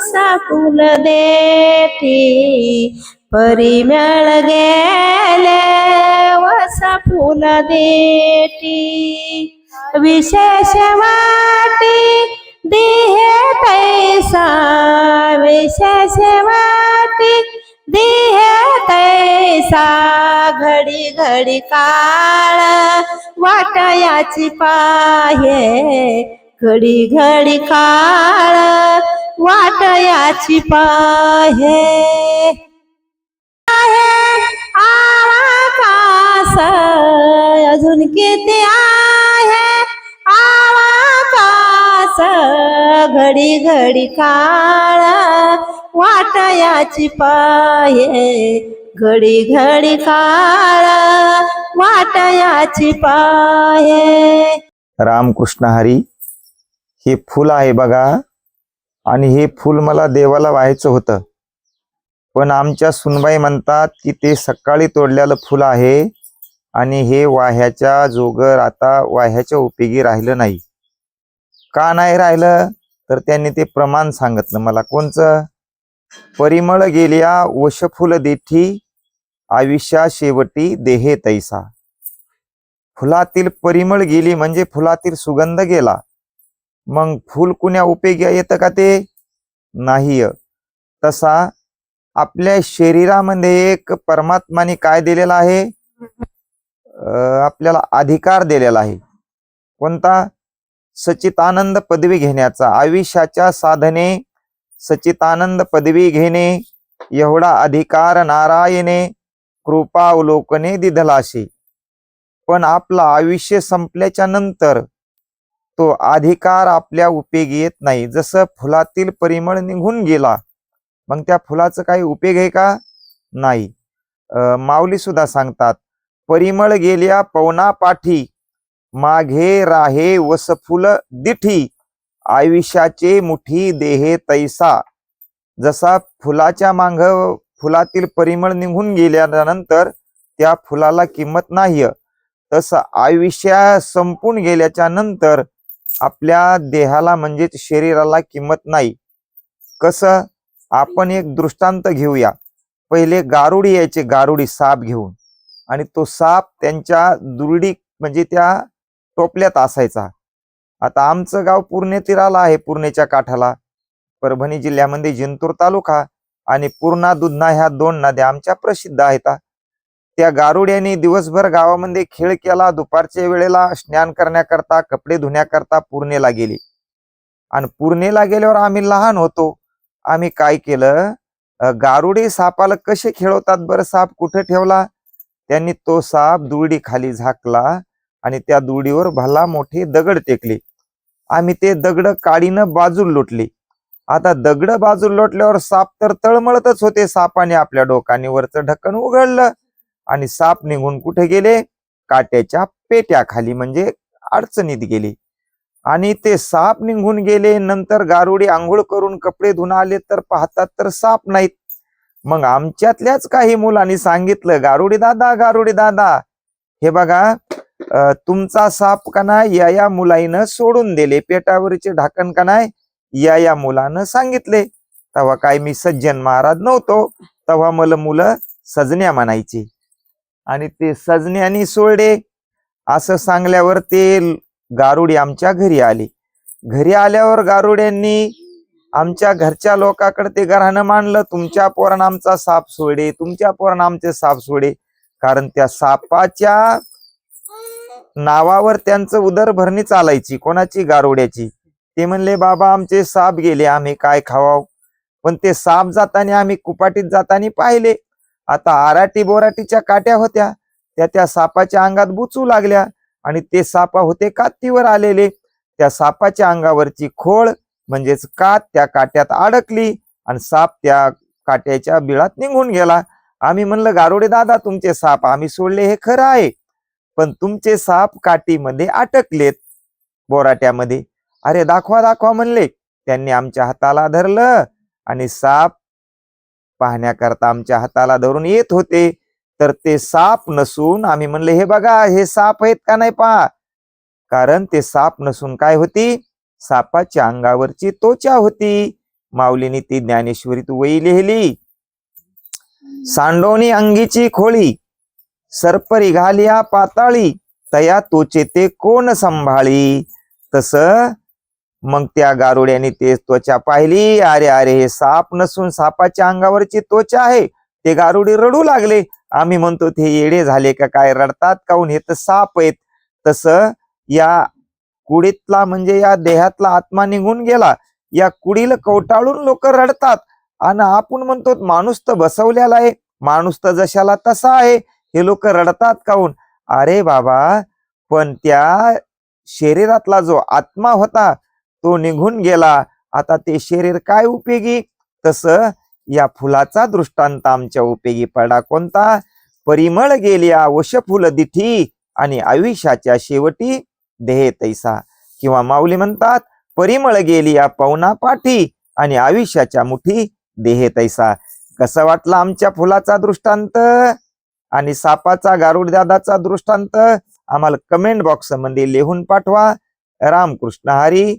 वसा फुल देठी परिमळ गेले वसा फुल देठी विशेष वाटी दिहे तैसा विशेष वाटी दिहे तैसा घडी घडी काळ वाटयाची पाहे घडी घडी काळ वाटयाची पाहे. आहे अजून किती आहे? आवाकास घडी घडी काळ वाटयाची पाहे. घडी घडी काळ वाटयाची पाये रामकृष्ण हरी हे फुल आहे बघा. आणि हे फूल मला देवाला व्हायचं होतं. पण आमच्या सुनबाई म्हणतात की ते सकाळी तोडलेलं फुल आहे आणि हे वाह्याच्या जोगर आता वाह्याच्या उपयोगी राहिलं नाही. का नाही राहिलं? तर त्यांनी ते प्रमाण सांगितलं. मला कोणचं? परिमळ गेल्या वशफुल देठी आयुष्या शेवटी देहे तैसा. फुलातील परिमळ गेली म्हणजे फुलातील सुगंध गेला. मग फुल कुण्या उपयोगी येतं का ते? नाही तसा आपल्या शरीरामध्ये एक परमात्माने काय दिलेला आहे? आपल्याला अधिकार दिलेला आहे. कोणता? सचितानंद पदवी घेण्याचा. आयुष्याच्या साधने सचितानंद पदवी घेणे एवढा अधिकार नारायणे कृपावलोकने दिधलाशी. पण आपलं आयुष्य संपल्याच्या नंतर तो अधिकार आपल्या उपयोगी येत नाही. जसं फुलातील परिमळ निघून गेला मग त्या फुलाचं काही उपयोग आहे का? नाही. माऊली सुद्धा सांगतात परिमळ गेल्या पवना पाठी माघे राहे वसफुल दिठी आयुष्याचे मुठी देहे तैसा. जसा फुलाच्या मांग फुलातील परिमळ निघून गेल्यानंतर त्या फुलाला किंमत नाही तसं आयुष्य संपून गेल्याच्यानंतर आपल्या देहाला म्हणजेच शरीराला किंमत नाही. कसं? आपण एक दृष्टांत घेऊया. पहिले गारुडी यायचे गारुडी साप घेऊन. आणि तो साप त्यांच्या दुर्डी म्हणजे त्या टोपल्यात असायचा. आता आमचं गाव पूर्णे तीराला आहे पूर्णेच्या काठाला. परभणी जिल्ह्यामध्ये जिंतूर तालुका आणि पूर्णा दुधना ह्या दोन नद्या आमच्या प्रसिद्ध आहेत. त्या गारुड्याने दिवसभर गावामध्ये खेळ केला. दुपारच्या वेळेला स्नान करण्याकरता कपडे धुण्याकरता पूर्णेला गेली. आणि पूर्णेला गेल्यावर आम्ही लहान होतो. आम्ही काय केलं? गारुडे गारुडी सापाला कसे खेळवतात बरं? साप कुठं ठेवला? त्यांनी तो साप दुरडी खाली झाकला आणि त्या दुरडीवर भला मोठे दगड टेकले. आम्ही ते दगड काडीनं बाजूला लोटले. आता दगड बाजूला लोटल्यावर साप तर तळमळतच होते. सापाने आपल्या डोकाने वरचं ढक्कन उघडलं. आणि साप निघून कुठे गेले? काट्याच्या पेट्याखाली म्हणजे अडचणीत गेले. आणि ते साप निघून गेले नंतर गारुडी आंघोळ करून कपडे धुवून आले तर पाहतात तर साप नाहीत. मग आमच्यातल्याच काही मुलांनी सांगितलं गारुडी दादा गारुडी दादा हे बघा तुमचा साप का नाही? या या मुलाईनं सोडून दिले पेटावरचे ढाकण का नाही? या या मुलानं सांगितले. तेव्हा काय मी सज्जन महाराज नव्हतो. तेव्हा मला मुलं सजण्या म्हणायची. आणि ते सजण्यानी सोडे. असं सांगल्यावर ते गारुडी आमच्या घरी आली. घरी आल्यावर गारुड्यांनी आमच्या घरच्या लोकांकडे ते घरानं मांडलं. तुमच्या पोरानं आमचा साप सोडे. तुमच्या पोरानं आमचे साप सोडे. कारण त्या सापाच्या नावावर त्यांचं उदरभरणी चालायची. कोणाची? गारुड्याची. ते म्हणले बाबा आमचे साप गेले. आम्ही काय खावाव? पण ते साप जाताना आम्ही कुपाटीत जाताना पाहिले. आता आराटी बोराटीच्या काट्या होत्या. त्या त्या सापाच्या अंगात बुचू लागल्या. आणि ते सापा होते कातीवर आलेले. त्या सापाच्या अंगावरची खोळ म्हणजेच कात त्या काट्यात अडकली. आणि साप त्या काट्याच्या बिळात निघून गेला. आम्ही म्हणलं गारोडे दादा तुमचे साप आम्ही सोडले हे खरं आहे. पण तुमचे साप काठीमध्ये अटकलेत बोराट्यामध्ये. अरे दाखवा दाखवा म्हणले. त्यांनी आमच्या हाताला धरलं. आणि साप पाहण्याकरता आमच्या हाताला धरून येत होते. तर ते साप नसून आम्ही म्हणले हे बघा हे साप आहेत का नाही पहा. कारण ते साप नसून काय होती? सापाच्या अंगावरची त्वचा होती. माऊलीने ती ज्ञानेश्वरीत वई वही लिहिली. सांडोनी अंगीची खोळी सर्परी घालिया पाताळी तया तोचे ते कोण संभाळी? तस मग त्या गारुड्याने ते त्वचा पाहिली. अरे अरे हे साप नसून सापाच्या अंगावरची त्वचा आहे. ते गारुडी रडू लागले. आम्ही म्हणतो ते येडे झाले का? काय रडतात? काऊन हे तर साप आहेत. तस या कुडीतला म्हणजे या देहातला आत्मा निघून गेला. या कुडीला कवटाळून लोक रडतात. आणि आपण म्हणतो माणूस तर बसवलेला आहे. माणूस तर जशाला तसा आहे. हे लोक रडतात काऊन? अरे बाबा पण त्या शरीरातला जो आत्मा होता तो निघून गेला. आता ते शरीर काय उपयोगी? तस या फुलाचा दृष्टांत आमच्या उपयोगी पडला कोणता? परिमळ गेल्या वश फुल दिठी आणि आयुष्याच्या शेवटी देह तैसा. किंवा माऊली म्हणतात परिमळ गेली या पवना पाठी आणि आयुष्याच्या मुठी देह तैसा. कसं वाटलं आमच्या फुलाचा दृष्टांत? आणि सापाचा गारुड दादाचा दृष्टांत? आम्हाला कमेंट बॉक्समध्ये लिहून पाठवा. रामकृष्ण हरी.